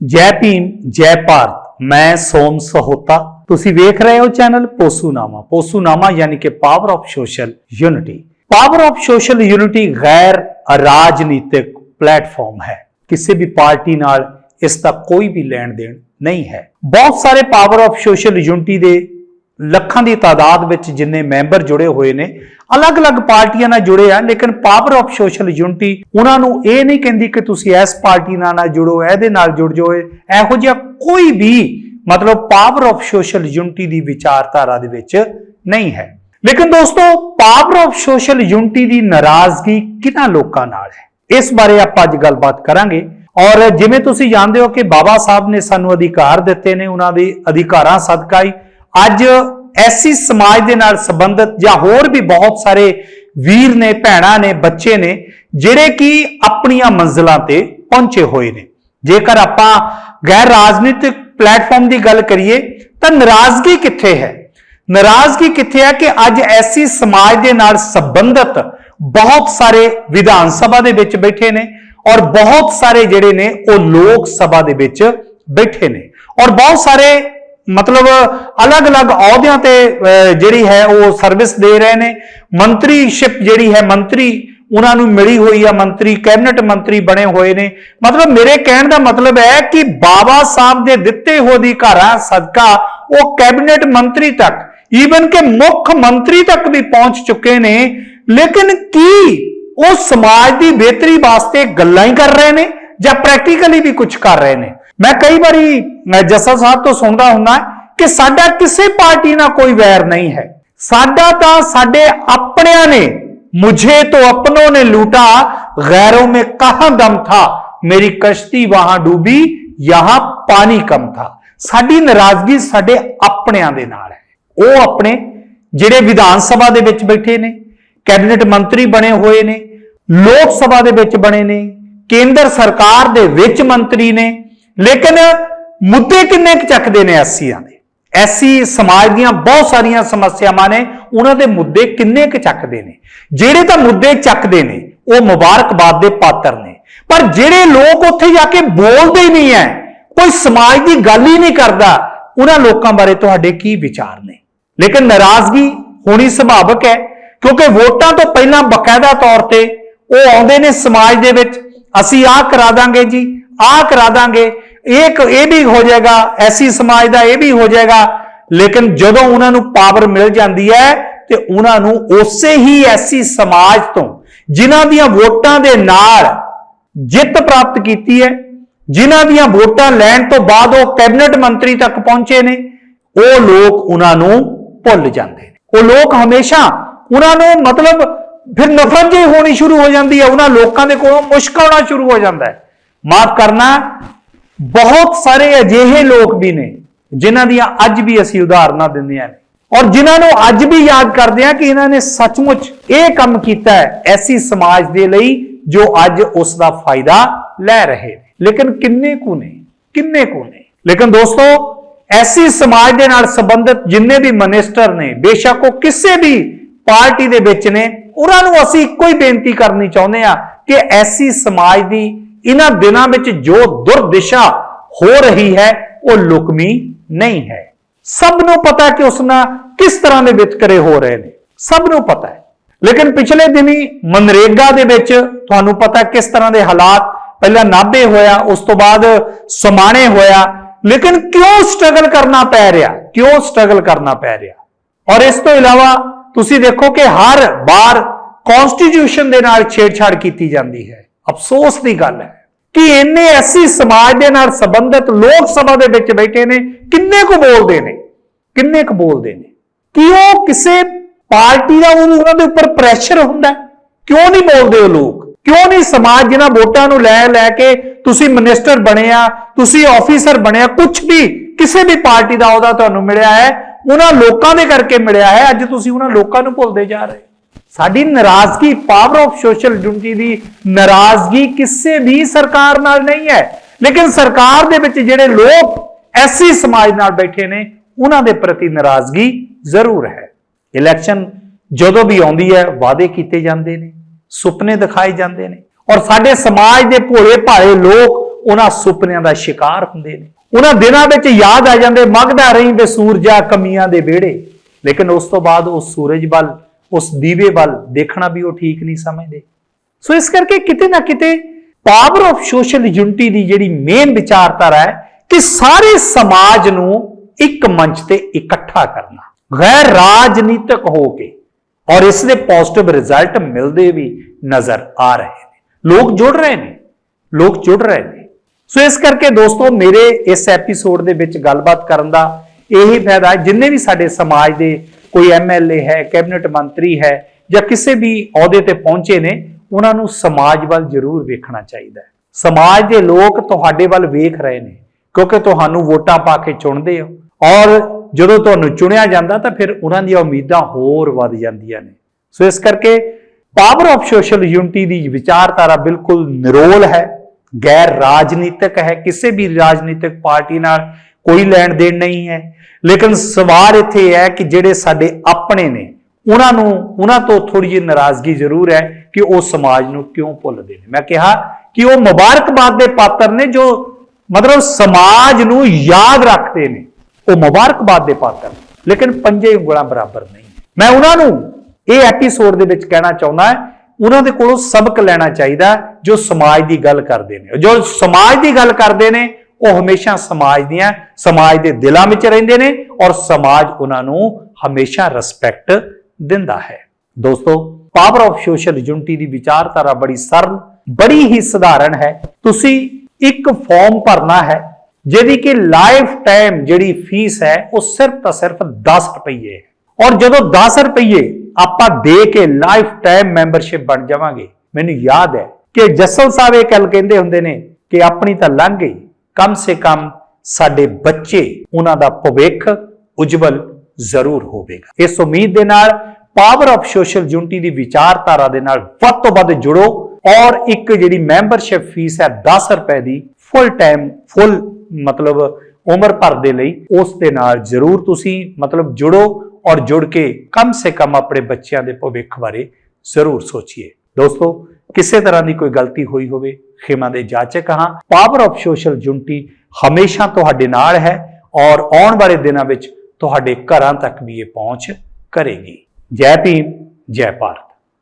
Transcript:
ਜੈ ਭੀਮ, ਜੈ ਭਾਰਤ, ਮੈਂ ਸੋਮ ਸਹੋਤਾ। ਤੁਸੀਂ ਵੇਖ ਰਹੇ ਹੋ ਚੈਨਲ ਪੋਸੂਨਾਮਾ। ਪੋਸੂਨਾਮਾ ਯਾਨੀ ਕਿ power of social unity power of social unity ਗੈਰ ਰਾਜਨੀਤਿਕ ਪਲੇਟਫਾਰਮ ਹੈ। ਕਿਸੇ ਵੀ ਪਾਰਟੀ ਨਾਲ ਇਸ ਦਾ ਕੋਈ ਵੀ ਲੈਣ ਦੇਣ ਨਹੀਂ ਹੈ। ਬਹੁਤ ਸਾਰੇ ਪਾਵਰ ਆਫ ਸੋਸ਼ਲ ਯੂਨਿਟੀ ਦੇ ਲੱਖਾਂ ਦੀ ਤਾਦਾਦ ਵਿੱਚ ਜਿੰਨੇ ਮੈਂਬਰ ਜੁੜੇ ਹੋਏ ਨੇ, ਅਲੱਗ-ਅਲੱਗ ਪਾਰਟੀਆਂ ਨਾਲ ਜੁੜੇ ਆ, ਲੇਕਿਨ ਪਾਵਰ ਆਫ ਸੋਸ਼ਲ ਯੂਨਿਟੀ ਉਹਨਾਂ ਨੂੰ ਇਹ ਨਹੀਂ ਕਹਿੰਦੀ ਕਿ ਤੁਸੀਂ ਇਸ ਪਾਰਟੀ ਨਾਲ ਨਾ ਜੁੜੋ, ਇਹਦੇ ਨਾਲ ਜੁੜ ਜਾਓ, ਇਹੋ ਜਿਹਾ ਕੋਈ ਵੀ ਮਤਲਬ ਪਾਵਰ ਆਫ ਸੋਸ਼ਲ ਯੂਨਿਟੀ ਦੀ ਵਿਚਾਰਧਾਰਾ ਦੇ ਵਿੱਚ ਨਹੀਂ ਹੈ। ਲੇਕਿਨ ਦੋਸਤੋ, ਪਾਵਰ ਆਫ ਸੋਸ਼ਲ ਯੂਨਿਟੀ ਦੀ ਨਾਰਾਜ਼ਗੀ ਕਿਹਨਾਂ ਲੋਕਾਂ ਨਾਲ ਹੈ? ਇਸ ਬਾਰੇ ਆਪਾਂ ਅੱਜ ਗੱਲਬਾਤ ਕਰਾਂਗੇ। ਔਰ ਜਿਵੇਂ ਤੁਸੀਂ ਜਾਣਦੇ ਹੋ ਕਿ ਬਾਬਾ ਸਾਹਿਬ ਨੇ ਸਾਨੂੰ ਅਧਿਕਾਰ ਦਿੱਤੇ ਨੇ, ਉਹਨਾਂ ਦੇ ਅਧਿਕਾਰਾਂ ਸਦਕਾ ਹੀ, ਅੱਜ ਐਸੀ ਸਮਾਜ ਦੇ ਨਾਲ ਸੰਬੰਧਿਤ ਜਾਂ ਹੋਰ ਵੀ ਬਹੁਤ ਸਾਰੇ ਵੀਰ ਨੇ, ਭੈਣਾਂ ਨੇ, ਬੱਚੇ ਨੇ, ਜਿਹੜੇ ਕਿ ਆਪਣੀਆਂ ਮੰਜ਼ਲਾਂ ਤੇ ਪਹੁੰਚੇ ਹੋਏ ਨੇ। ਜੇਕਰ ਆਪਾਂ ਗੈਰ ਰਾਜਨੀਤਿਕ ਪਲੇਟਫਾਰਮ ਦੀ ਗੱਲ ਕਰੀਏ, ਤਾਂ ਨਾਰਾਜ਼ਗੀ ਕਿੱਥੇ ਹੈ? ਨਾਰਾਜ਼ਗੀ ਕਿੱਥੇ ਹੈ ਕਿ ਅੱਜ ਐਸੀ ਸਮਾਜ ਦੇ ਨਾਲ ਸੰਬੰਧਿਤ ਬਹੁਤ ਸਾਰੇ ਵਿਧਾਨ ਸਭਾ ਦੇ ਵਿੱਚ ਬੈਠੇ ਨੇ ਔਰ ਬਹੁਤ ਸਾਰੇ ਜਿਹੜੇ ਨੇ, ਉਹ ਲੋਕ ਸਭਾ ਦੇ ਵਿੱਚ ਬੈਠੇ ਨੇ। ਔਰ ਬਹੁਤ ਸਾਰੇ ਮਤਲਬ ਅਲੱਗ-ਅਲੱਗ ਅਹੁਦਿਆਂ ਤੇ ਜਿਹੜੀ ਹੈ ਉਹ ਸਰਵਿਸ ਦੇ ਰਹੇ ਨੇ। ਮੰਤਰੀਸ਼ਿਪ ਜਿਹੜੀ ਹੈ, ਮੰਤਰੀ ਉਹਨਾਂ ਨੂੰ ਮਿਲੀ ਹੋਈ ਆ, ਮੰਤਰੀ ਕੈਬਨਿਟ ਮੰਤਰੀ ਬਣੇ ਹੋਏ ਨੇ। ਮਤਲਬ ਮੇਰੇ ਕਹਿਣ ਦਾ ਮਤਲਬ ਹੈ ਕਿ ਬਾਬਾ ਸਾਹਿਬ ਦੇ ਦਿੱਤੇ ਹੋਏ ਅਧਿਕਾਰਾਂ ਸਦਕਾ ਉਹ ਕੈਬਨਿਟ ਮੰਤਰੀ ਤੱਕ ਈਵਨ ਕਿ ਮੁੱਖ ਮੰਤਰੀ ਤੱਕ ਵੀ ਪਹੁੰਚ ਚੁੱਕੇ ਨੇ। ਲੇਕਿਨ ਕੀ ਉਹ ਸਮਾਜ ਦੀ ਬਿਹਤਰੀ ਵਾਸਤੇ ਗੱਲਾਂ ਹੀ ਕਰ ਰਹੇ ਨੇ ਜਾਂ ਪ੍ਰੈਕਟੀਕਲੀ ਵੀ ਕੁਝ ਕਰ ਰਹੇ ਨੇ? ਮੈਂ ਕਈ ਵਾਰੀ ਜੱਸਾ ਸਾਹਿਬ ਤੋਂ ਸੁਣਦਾ ਹੁੰਦਾ ਕਿ ਸਾਡਾ ਕਿਸੇ ਪਾਰਟੀ ਨਾਲ ਕੋਈ ਵੈਰ ਨਹੀਂ ਹੈ। ਸਾਡਾ ਤਾਂ ਸਾਡੇ ਆਪਣਿਆਂ ਨੇ, ਮੁਝੇ ਤੋਂ ਆਪਣੋਂ ਨੇ ਲੂਟਾ, ਗੈਰੋਂ ਮੇ ਕਹਾਂ ਦਮ ਥਾ, ਮੇਰੀ ਕਸ਼ਤੀ ਵਾਹਾਂ ਡੂਬੀ, ਯਹਾਂ ਪਾਣੀ ਕਮ ਥਾ। ਸਾਡੀ ਨਾਰਾਜ਼ਗੀ ਸਾਡੇ ਆਪਣਿਆਂ ਦੇ ਨਾਲ ਹੈ। ਉਹ ਆਪਣੇ ਜਿਹੜੇ ਵਿਧਾਨ ਸਭਾ ਦੇ ਵਿੱਚ ਬੈਠੇ ਨੇ, ਕੈਬਨਿਟ ਮੰਤਰੀ ਬਣੇ ਹੋਏ ਨੇ, ਲੋਕ ਸਭਾ ਦੇ ਵਿੱਚ ਬਣੇ ਨੇ, ਕੇਂਦਰ ਸਰਕਾਰ ਦੇ ਵਿੱਚ ਮੰਤਰੀ ਨੇ ਲੇਕਿਨ ਮੁੱਦੇ ਕਿੰਨੇ ਕੁ ਚੱਕਦੇ ਨੇ ਐਸੀਆਂ ਦੇ? ਐਸੀ ਸਮਾਜ ਦੀਆਂ ਬਹੁਤ ਸਾਰੀਆਂ ਸਮੱਸਿਆਵਾਂ ਨੇ, ਉਹਨਾਂ ਦੇ ਮੁੱਦੇ ਕਿੰਨੇ ਕੁ ਚੱਕਦੇ ਨੇ? ਜਿਹੜੇ ਤਾਂ ਮੁੱਦੇ ਚੱਕਦੇ ਨੇ, ਉਹ ਮੁਬਾਰਕਬਾਦ ਦੇ ਪਾਤਰ ਨੇ। ਪਰ ਜਿਹੜੇ ਲੋਕ ਉੱਥੇ ਜਾ ਕੇ ਬੋਲਦੇ ਹੀ ਨਹੀਂ ਐ, ਕੋਈ ਸਮਾਜ ਦੀ ਗੱਲ ਹੀ ਨਹੀਂ ਕਰਦਾ, ਉਹਨਾਂ ਲੋਕਾਂ ਬਾਰੇ ਤੁਹਾਡੇ ਕੀ ਵਿਚਾਰ ਨੇ? ਲੇਕਿਨ ਨਾਰਾਜ਼ਗੀ ਹੋਣੀ ਸੁਭਾਵਕ ਹੈ ਕਿਉਂਕਿ ਵੋਟਾਂ ਤੋਂ ਪਹਿਲਾਂ ਬਕਾਇਦਾ ਤੌਰ ਤੇ ਉਹ ਆਉਂਦੇ ਨੇ ਸਮਾਜ ਦੇ ਵਿੱਚ, ਅਸੀਂ ਆਹ ਕਰਾ ਦਾਂਗੇ ਜੀ, ਆਹ ਕਰਾ ਦਾਂਗੇ ਇੱਕ ਇਹ ਵੀ ਹੋ ਜਾਏਗਾ, ਐਸੀ ਸਮਾਜ ਦਾ ਇਹ ਵੀ ਹੋ ਜਾਏਗਾ। ਲੇਕਿਨ ਜਦੋਂ ਉਹਨਾਂ ਨੂੰ ਪਾਵਰ ਮਿਲ ਜਾਂਦੀ ਹੈ, ਤੇ ਉਹਨਾਂ ਨੂੰ ਉਸੇ ਹੀ ਐਸੀ ਸਮਾਜ ਤੋਂ ਜਿਨ੍ਹਾਂ ਦੀਆਂ ਵੋਟਾਂ ਦੇ ਨਾਲ ਜਿੱਤ ਪ੍ਰਾਪਤ ਕੀਤੀ ਹੈ, ਜਿਨ੍ਹਾਂ ਦੀਆਂ ਵੋਟਾਂ ਲੈਣ ਤੋਂ ਬਾਅਦ ਉਹ ਕੈਬਨਿਟ ਮੰਤਰੀ ਤੱਕ ਪਹੁੰਚੇ ਨੇ, ਉਹ ਲੋਕ ਉਹਨਾਂ ਨੂੰ ਭੁੱਲ ਜਾਂਦੇ ਨੇ। ਉਹ ਲੋਕ ਹਮੇਸ਼ਾ ਉਹਨਾਂ ਨੂੰ ਮਤਲਬ ਫਿਰ ਨਫ਼ਰਤ ਜਿਹੀ ਹੋਣੀ ਸ਼ੁਰੂ ਹੋ ਜਾਂਦੀ ਹੈ, ਉਹਨਾਂ ਲੋਕਾਂ ਦੇ ਕੋਲੋਂ ਮੁਸ਼ਕ ਆਉਣਾ ਸ਼ੁਰੂ ਹੋ ਜਾਂਦਾ ਹੈ। ਮਾਫ ਕਰਨਾ ਬਹੁਤ ਸਾਰੇ ਅਜਿਹੇ ਲੋਕ ਵੀ ਨੇ ਜਿਨ੍ਹਾਂ ਦੀਆਂ ਅੱਜ ਵੀ ਅਸੀਂ ਉਦਾਹਰਨਾਂ ਦਿੰਦੀਆਂ ਨੇ ਔਰ ਜਿਨ੍ਹਾਂ ਨੂੰ ਅੱਜ ਵੀ ਯਾਦ ਕਰਦੇ ਆ ਕਿ ਇਹਨਾਂ ਨੇ ਸੱਚਮੁੱਚ ਇਹ ਕੰਮ ਕੀਤਾ ਹੈ ਐਸੀ ਸਮਾਜ ਦੇ ਲਈ ਜੋ ਅੱਜ ਉਸ ਦਾ ਫਾਇਦਾ ਲੈ ਰਹੇ ਨੇ। ਲੇਕਿਨ ਕਿੰਨੇ ਕੁ ਨੇ? ਕਿੰਨੇ ਕੁ ਨੇ? ਲੇਕਿਨ ਦੋਸਤੋ, ਐਸੀ ਸਮਾਜ ਦੇ ਨਾਲ ਸੰਬੰਧਿਤ ਜਿੰਨੇ ਵੀ ਮਨਿਸਟਰ ਨੇ, ਬੇਸ਼ੱਕ ਉਹ ਕਿਸੇ ਵੀ ਪਾਰਟੀ ਦੇ ਵਿੱਚ ਨੇ, ਉਹਨਾਂ ਨੂੰ ਅਸੀਂ ਇੱਕੋ ਹੀ ਬੇਨਤੀ ਕਰਨੀ ਚਾਹੁੰਦੇ ਆ ਕਿ ਐਸੀ ਸਮਾਜ ਦੀ ਇਹਨਾਂ ਦਿਨਾਂ ਵਿੱਚ ਜੋ ਦੁਰਦਿਸ਼ਾ ਹੋ ਰਹੀ ਹੈ, ਉਹ ਲੁਕਮੀ ਨਹੀਂ ਹੈ। ਸਭ ਨੂੰ ਪਤਾ ਕਿ ਉਸ ਨਾਲ ਕਿਸ ਤਰ੍ਹਾਂ ਦੇ ਵਿਤਕਰੇ ਹੋ ਰਹੇ ਨੇ। ਸਭ ਨੂੰ ਪਤਾ ਹੈ। ਲੇਕਿਨ ਪਿਛਲੇ ਦਿਨੀ ਮਨਰੇਗਾ ਦੇ ਵਿੱਚ ਤੁਹਾਨੂੰ ਪਤਾ ਕਿਸ ਤਰ੍ਹਾਂ ਦੇ ਹਾਲਾਤ ਪਹਿਲਾਂ ਨਾਭੇ ਹੋਇਆ, ਉਸ ਤੋਂ ਬਾਅਦ ਸਮਾਣੇ ਹੋਇਆ। ਲੇਕਿਨ ਕਿਉਂ ਸਟਰਗਲ ਕਰਨਾ ਪੈ ਰਿਹਾ? ਕਿਉਂ ਸਟਰਗਲ ਕਰਨਾ ਪੈ ਰਿਹਾ? ਔਰ ਇਸ ਤੋਂ ਇਲਾਵਾ ਤੁਸੀਂ ਦੇਖੋ ਕਿ ਹਰ ਵਾਰ ਕਨਸਟੀਟਿਊਸ਼ਨ ਦੇ ਨਾਲ ਛੇੜਛਾੜ ਕੀਤੀ ਜਾਂਦੀ ਹੈ। ਅਫਸੋਸ ਦੀ ਗੱਲ ਹੈ ਕਿ ਇੰਨੇ ਐਸੀ ਸਮਾਜ ਦੇ ਨਾਲ ਸੰਬੰਧਿਤ ਲੋਕ ਸਭਾ ਦੇ ਵਿੱਚ ਬੈਠੇ ਨੇ, ਕਿੰਨੇ ਕੁ ਬੋਲਦੇ ਨੇ, ਕਿੰਨੇ ਕੁ ਬੋਲਦੇ ਨੇ? ਕਿ ਉਹ ਕਿਸੇ ਪਾਰਟੀ ਦਾ ਉਹਨੂੰ- ਉਹਨਾਂ ਦੇ ਉੱਪਰ ਪ੍ਰੈਸ਼ਰ ਹੁੰਦਾ ਕਿਉਂ ਨਹੀਂ ਬੋਲਦੇ ਉਹ ਲੋਕ? ਕਿਉਂ ਨਹੀਂ ਸਮਾਜ ਜਿਹਨਾਂ ਵੋਟਾਂ ਨੂੰ ਲੈ ਲੈ ਕੇ ਤੁਸੀਂ ਮਿਨਿਸਟਰ ਆ, ਤੁਸੀਂ ਆਫੀਸਰ ਬਣਿਆ ਕੁਝ ਵੀ ਕਿਸੇ ਵੀ ਪਾਰਟੀ ਦਾ ਉਹਦਾ ਤੁਹਾਨੂੰ ਮਿਲਿਆ ਹੈ, ਉਹਨਾਂ ਲੋਕਾਂ ਦੇ ਕਰਕੇ ਮਿਲਿਆ ਹੈ, ਅੱਜ ਤੁਸੀਂ ਉਹਨਾਂ ਲੋਕਾਂ ਨੂੰ ਭੁੱਲਦੇ ਜਾ ਰਹੇ ਸਾਡੀ ਨਾਰਾਜ਼ਗੀ ਪਾਵਰ ਆਫ ਸੋਸ਼ਲ ਡਿਊਟੀ ਦੀ ਨਾਰਾਜ਼ਗੀ ਕਿਸੇ ਵੀ ਸਰਕਾਰ ਨਾਲ ਨਹੀਂ ਹੈ। ਲੇਕਿਨ ਸਰਕਾਰ ਦੇ ਵਿੱਚ ਜਿਹੜੇ ਲੋਕ ਐਸੀ ਸਮਾਜ ਨਾਲ ਬੈਠੇ ਨੇ, ਉਹਨਾਂ ਦੇ ਪ੍ਰਤੀ ਨਾਰਾਜ਼ਗੀ ਜ਼ਰੂਰ ਹੈ। ਇਲੈਕਸ਼ਨ ਜਦੋਂ ਵੀ ਆਉਂਦੀ ਹੈ, ਵਾਅਦੇ ਕੀਤੇ ਜਾਂਦੇ ਨੇ, ਸੁਪਨੇ ਦਿਖਾਏ ਜਾਂਦੇ ਨੇ। ਔਰ ਸਾਡੇ ਸਮਾਜ ਦੇ ਭੋਲੇ ਭਾਲੇ ਲੋਕ ਉਹਨਾਂ ਸੁਪਨਿਆਂ ਦਾ ਸ਼ਿਕਾਰ ਹੁੰਦੇ ਨੇ। ਉਹਨਾਂ ਦਿਨਾਂ ਵਿੱਚ ਯਾਦ ਆ ਜਾਂਦੇ, ਮਗਦਾ ਰਹੀ ਵੇ ਸੂਰਜਾ ਕਮੀਆਂ ਦੇ ਵਿਹੜੇ। ਲੇਕਿਨ ਉਸ ਤੋਂ ਬਾਅਦ ਉਹ ਸੂਰਜ ਵੱਲ ਉਸ ਦੀਵੇ ਵੱਲ ਦੇਖਣਾ ਵੀ ਉਹ ਠੀਕ ਨਹੀਂ ਸਮਝਦੇ। ਸੋ ਇਸ ਕਰਕੇ ਕਿਤੇ ਨਾ ਕਿਤੇ ਪਾਵਰ ਆਫ ਸੋਸ਼ਲ ਯੂਨਿਟੀ ਦੀ ਜਿਹੜੀ ਮੇਨ ਵਿਚਾਰਧਾਰਾ ਹੈ ਕਿ ਸਾਰੇ ਸਮਾਜ ਨੂੰ ਇੱਕ ਮੰਚ ਤੇ ਇਕੱਠਾ ਕਰਨਾ, ਗੈਰ ਰਾਜਨੀਤਿਕ ਹੋ ਕੇ। ਔਰ ਇਸ ਦੇ ਪੋਜ਼ਿਟਿਵ ਰਿਜ਼ਲਟ ਮਿਲਦੇ ਵੀ ਨਜ਼ਰ ਆ ਰਹੇ ਨੇ। ਲੋਕ ਜੁੜ ਰਹੇ ਨੇ, ਲੋਕ ਜੁੜ ਰਹੇ ਨੇ। ਸੋ ਇਸ ਕਰਕੇ ਦੋਸਤੋ, ਮੇਰੇ ਇਸ ਐਪੀਸੋਡ ਦੇ ਵਿੱਚ ਗੱਲਬਾਤ ਕਰਨ ਦਾ ਇਹੀ ਫਾਇਦਾ ਹੈ, ਜਿੰਨੇ ਵੀ ਸਾਡੇ ਸਮਾਜ ਦੇ ਕੋਈ ਐਮਐਲਏ ਹੈ ਕੈਬਨਿਟ ਮੰਤਰੀ ਹੈ ਜਾਂ ਕਿਸੇ ਵੀ ਅਹੁਦੇ ਤੇ ਪਹੁੰਚੇ ਨੇ, ਉਹਨਾਂ ਨੂੰ ਸਮਾਜ ਵੱਲ ਜ਼ਰੂਰ ਵੇਖਣਾ ਚਾਹੀਦਾ ਹੈ। ਸਮਾਜ ਦੇ ਲੋਕ ਤੁਹਾਡੇ ਵੱਲ ਵੇਖ ਰਹੇ ਨੇ, ਕਿਉਂਕਿ ਤੁਹਾਨੂੰ ਵੋਟਾਂ ਪਾ ਕੇ ਚੁਣਦੇ ਹੋ। ਔਰ ਜਦੋਂ ਤੁਹਾਨੂੰ ਚੁਣਿਆ ਜਾਂਦਾ ਤਾਂ ਫਿਰ ਉਹਨਾਂ ਦੀਆਂ ਉਮੀਦਾਂ ਹੋਰ ਵੱਧ ਜਾਂਦੀਆਂ ਨੇ। ਸੋ ਇਸ ਕਰਕੇ ਪਾਵਰ ਆਫ ਸੋਸ਼ਲ ਯੂਨਿਟੀ ਦੀ ਵਿਚਾਰਧਾਰਾ ਬਿਲਕੁਲ ਨਿਰੋਲ ਹੈ ਗੈਰ ਰਾਜਨੀਤਿਕ ਹੈ। ਕਿਸੇ ਵੀ ਰਾਜਨੀਤਿਕ ਪਾਰਟੀ ਨਾਲ ਕੋਈ ਲੈਣ ਦੇਣ ਨਹੀਂ ਹੈ। ਲੇਕਿਨ ਸਵਾਲ ਇੱਥੇ ਹੈ ਕਿ ਜਿਹੜੇ ਸਾਡੇ ਆਪਣੇ ਨੇ ਉਹਨਾਂ ਨੂੰ ਉਹਨਾਂ ਤੋਂ ਥੋੜੀ ਜਿਹੀ ਨਾਰਾਜ਼ਗੀ ਜ਼ਰੂਰ ਹੈ ਕਿ ਉਹ ਸਮਾਜ ਨੂੰ ਕਿਉਂ ਭੁੱਲਦੇ ਨੇ। ਮੈਂ ਕਿਹਾ ਕਿ ਉਹ ਮੁਬਾਰਕਬਾਦ ਦੇ ਪਾਤਰ ਨੇ ਜੋ ਮਤਲਬ ਸਮਾਜ ਨੂੰ ਯਾਦ ਰੱਖਦੇ ਨੇ। ਉਹ ਮੁਬਾਰਕਬਾਦ ਦੇ ਪਾਤਰ ਨੇ, ਲੇਕਿਨ ਪੰਜੇ ਉਂਗਲਾਂ ਬਰਾਬਰ ਨਹੀਂ ਮੈਂ ਉਹਨਾਂ ਨੂੰ ਇਹ ਐਪੀਸੋਡ ਦੇ ਵਿੱਚ ਕਹਿਣਾ ਚਾਹੁੰਦਾ ਉਹਨਾਂ ਦੇ ਕੋਲੋਂ ਸਬਕ ਲੈਣਾ ਚਾਹੀਦਾ ਜੋ ਸਮਾਜ ਦੀ ਗੱਲ ਕਰਦੇ ਨੇ। ਜੋ ਸਮਾਜ ਦੀ ਗੱਲ ਕਰਦੇ ਨੇ ਉਹ ਹਮੇਸ਼ਾ ਸਮਾਜ ਦੀਆਂ, ਸਮਾਜ ਦੇ ਦਿਲਾਂ ਵਿੱਚ ਰਹਿੰਦੇ ਨੇ ਔਰ ਸਮਾਜ ਉਹਨਾਂ ਨੂੰ ਹਮੇਸ਼ਾ ਰਿਸਪੈਕਟ ਦਿੰਦਾ ਹੈ। ਦੋਸਤੋ ਪਾਵਰ ਆਫ ਸੋਸ਼ਲ ਯੂਨਿਟੀ ਦੀ ਵਿਚਾਰਧਾਰਾ ਬੜੀ ਸਰਲ, ਬੜੀ ਹੀ ਸਧਾਰਨ ਹੈ। ਤੁਸੀਂ ਇੱਕ ਫਾਰਮ ਭਰਨਾ ਹੈ, ਜਿਹਦੀ ਕਿ ਲਾਈਫ ਟਾਈਮ ਜਿਹੜੀ ਫੀਸ ਹੈ, ਉਹ ਸਿਰਫ ਤਾਂ ਸਿਰਫ 10 ਰੁਪਏ ਹੈ। ਔਰ ਜਦੋਂ 10 ਰੁਪਏ ਆਪਾਂ ਦੇ ਕੇ ਲਾਈਫ ਟਾਈਮ ਮੈਂਬਰਸ਼ਿਪ ਬਣ ਜਾਵਾਂਗੇ, ਮੈਨੂੰ ਯਾਦ ਹੈ ਕਿ ਜੱਸਲ ਸਾਹਿਬ ਇਹ ਗੱਲ ਕਹਿੰਦੇ ਹੁੰਦੇ ਨੇ ਕਿ ਆਪਣੀ ਤਾਂ ਲੰਘ ਗਈ। ਕਮ ਸੇ ਕਮ ਸਾਡੇ ਬੱਚੇ, ਉਹਨਾਂ ਦਾ ਭਵਿੱਖ ਉਜਵਲ ਜ਼ਰੂਰ ਹੋਵੇਗਾ। ਇਸ ਉਮੀਦ ਦੇ ਨਾਲ ਪਾਵਰ ਆਫ ਸੋਸ਼ਲ ਯੂਨਿਟੀ ਦੀ ਵਿਚਾਰਧਾਰਾ ਦੇ ਨਾਲ ਵੱਧ ਤੋਂ ਵੱਧ ਜੁੜੋ ਔਰ ਇੱਕ ਜਿਹੜੀ ਮੈਂਬਰਸ਼ਿਪ ਫੀਸ ਹੈ 10 ਰੁਪਏ ਦੀ ਫੁੱਲ ਟਾਈਮ ਫੁੱਲ ਮਤਲਬ ਉਮਰ ਭਰ ਦੇ ਲਈ ਉਸ ਦੇ ਨਾਲ ਜ਼ਰੂਰ ਤੁਸੀਂ ਮਤਲਬ ਜੁੜੋ ਔਰ ਜੁੜ ਕੇ ਕਮ ਸੇ ਕਮ ਆਪਣੇ ਬੱਚਿਆਂ ਦੇ ਭਵਿੱਖ ਬਾਰੇ ਜ਼ਰੂਰ ਸੋਚੀਏ। ਦੋਸਤੋ, ਕਿਸੇ ਤਰ੍ਹਾਂ ਦੀ ਕੋਈ ਗਲਤੀ ਹੋਈ ਹੋਵੇ, ਖਿਮਾ ਦੇ ਜਾਚਕ ਹਾਂ ਪਾਵਰ ਆਫ ਸੋਸ਼ਲ ਯੂਨਿਟੀ ਹਮੇਸ਼ਾ ਤੁਹਾਡੇ ਨਾਲ ਹੈ ਔਰ ਆਉਣ ਵਾਲੇ ਦਿਨਾਂ ਵਿੱਚ ਤੁਹਾਡੇ ਘਰਾਂ ਤੱਕ ਵੀ ਇਹ ਪਹੁੰਚ ਕਰੇਗੀ। ਜੈ ਭੀਮ, ਜੈ ਭਾਰਤ।